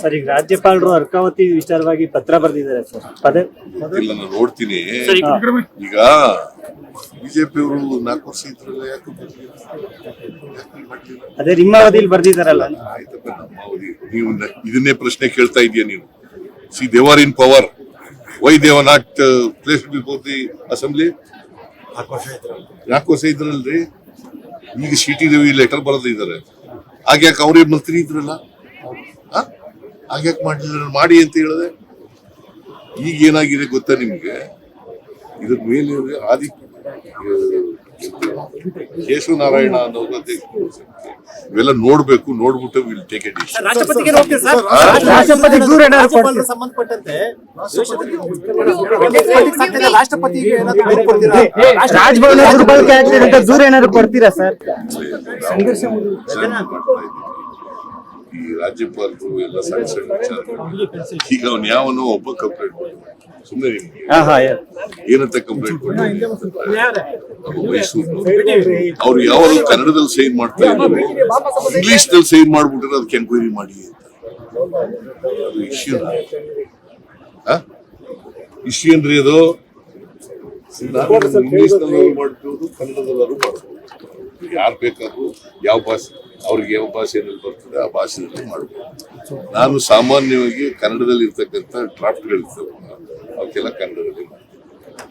Sir ಈಗ ರಾಜ್ಯಪಾಲರು ಅರ್ಕಾವತಿ ವಿಚಾರವಾಗಿ ಪತ್ರ ಬರೆದಿದ್ದಾರೆ ಸರ್. ಪದೇ ಇಲ್ಲ ನಾನು ನೋಡ್ತೀನಿ. ಈಗ ಬಿಜೆಪಿ ಅವರು ನಾಲ್ಕು ವರ್ಷ ಇದ್ರಲ್ಲ ಯಾಕೆ ಬರ್ಲಿಲ್ಲ? ಯಾಕೆ ಮಾಡ್ಲಿಲ್ಲ? ಅದೇ ನಿಮ್ಮ ಅವಧಿಯಲ್ಲಿ ಬರ್ದಿದಾರಲ್ಲ ಆಯ್ತಪ್ಪ ನಮ್ಮ ಅವಧಿ. ನೀವು ನ- ಇದನ್ನೇ ಪ್ರಶ್ನೆ ಕೇಳ್ತಾ ಇದೀಯ ನೀವು? See they were in power. Why they've not place before the assembly ನಾಲ್ಕು ವರ್ಷ ಇದ್ರಲ್ರಿ. ಈಗ ಸಿ ಟಿ ದೇವಿ ಲೆಟರ್ ಬರೆದಿದ್ದಾರೆ. ಹಾಗೆ ಅವರೇ ಮಂತ್ರಿ ಇದ್ರಲ್ಲ? ಆ? ಆಗ್ಯಾಕೆ ಮಾಡಿದ್ರು ಮಾಡಿ ಅಂತ ಹೇಳಿದೆ ಈಗ ಏನಾಗಿದೆ ಗೊತ್ತಾ ನಿಮ್ಗೆ? ಇದ್ರ ಮೇಲೆ ಆದಿ ಕೇಶವನಾರಾಯಣ ನಾರಾಯಣ ಅಧ್ಯಕ್ಷ ಇವೆಲ್ಲ ನೋಡ್ಬೇಕು ನೋಡ್ಬಿಟ್ಟು will take a decision sir? ರಾಷ್ಟ್ರಪತಿ ದೂರ ಏನಾದ್ರು ಕೊಡ್ತೀರಾ? ಸರ್? ಈ ರಾಜ್ಯಪಾಲರು ಎಲ್ಲ ಸಣ್ಣ ಸಣ್ಣ ವಿಚಾರಗಳು. ಈಗ ಅವ್ನು ಯಾವನೋ ಒಬ್ಬ ಕಂಪ್ಲೇಂಟ್ ಸುಮ್ಮನೆ ನಿಮ್ಗೆ ಹಾ ಹಾ ಏನಂತ ಕಂಪ್ಲೇಂಟ್ ಕೊಟ್ಟಿದ್ದೀನಿ ಮೈಸೂರು. ಅವ್ರು ಯಾವಾಗ ಕನ್ನಡದಲ್ಲಿ ಸೈನ್ ಮಾಡ್ತಾ ಇದ್ದಾರೆ ಇಂಗ್ಲಿಷ್ನಲ್ಲಿ ಸೈನ್ ಮಾಡ್ಬಿಟ್ರೆ ಅದಕ್ಕೆ ಎನ್ಕ್ವೈರಿ ಮಾಡಿ ಅಂತ. ಅದು ಇಶ್ಯೂ ಇಶ್ಯೂ ಏನ್ರಿ ಅದು ಇಂಗ್ಲಿಷ್ನಲ್ಲಿ ಮಾಡ್ಬೋದು ಕನ್ನಡದಲ್ಲೂ ಮಾಡ್ಬೋದು. ಯಾರು ಬೇಕಾದ್ರೂ ಯಾವ ಭಾಷೆ ಅವ್ರಿಗೆ ಯಾವ ಭಾಷೆಯಲ್ಲಿ ಬರ್ತದೆ ಆ ಭಾಷೆಯಲ್ಲಿ ಮಾಡ್ಬೋದು. ನಾನು ಸಾಮಾನ್ಯವಾಗಿ ಕನ್ನಡದಲ್ಲಿ ಇರ್ತಕ್ಕಂಥ ಡ್ರಾಫ್ಟ್ಗಳಿರ್ತವೆ ಅವಕ್ಕೆಲ್ಲ ಕನ್ನಡದಲ್ಲಿ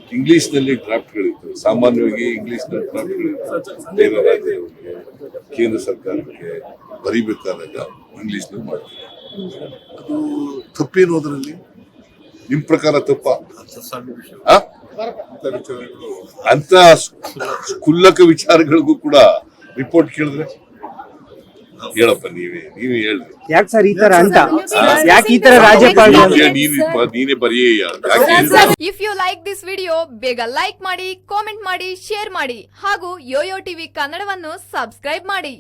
ಇಂಗ್ಲೀಷ್ನಲ್ಲಿ ಇಂಗ್ಲಿಷ್ನಲ್ಲಿ ಡ್ರಾಫ್ಟ್ಗಳಿರ್ತವೆ ಸಾಮಾನ್ಯವಾಗಿ ಇಂಗ್ಲಿಷ್ನಲ್ಲಿ ಡ್ರಾಫ್ಟ್ಗಳಿರ್ತವೆ ಬೇರೆ ಕೇಂದ್ರ ಸರ್ಕಾರಕ್ಕೆ ಬರೀಬೇಕಾದಾಗ ಇಂಗ್ಲಿಷ್ನಲ್ಲಿ ಮಾಡ್ತೀವಿ ಅದು ತಪ್ಪೇನು ಅದರಲ್ಲಿ ನಿಮ್ ಪ್ರಕಾರ ತಪ್ಪ? ಅಂತ ಕುಲ್ಲಕ ವಿಚಾರಗಳಿಗೂ ಕೂಡ ರಿಪೋರ್ಟ್ ಕೇಳಿದ್ರೆ ಹೇಳಪ್ಪ ನೀವೇ ನೀವೇ ಹೇಳ್ರಿ. ಯಾಕೆ ಸರ್ ಈ ತರ ಅಂತ? ಯಾಕೆ ಈ ತರ ರಾಜ್ಯಪಾಲ ನೀನೇ- ನೀನೇ ನೀನೇ ಬರೀ ಯಾಕೆ if you like this video ಬೇಗ ಲೈಕ್ ಮಾಡಿ ಕಾಮೆಂಟ್ ಮಾಡಿ ಶೇರ್ ಮಾಡಿ ಹಾಗೂ ಯೋಯೋ ಟಿವಿ ಕನ್ನಡವನ್ನು ಸಬ್ಸ್ಕ್ರೈಬ್ ಮಾಡಿ.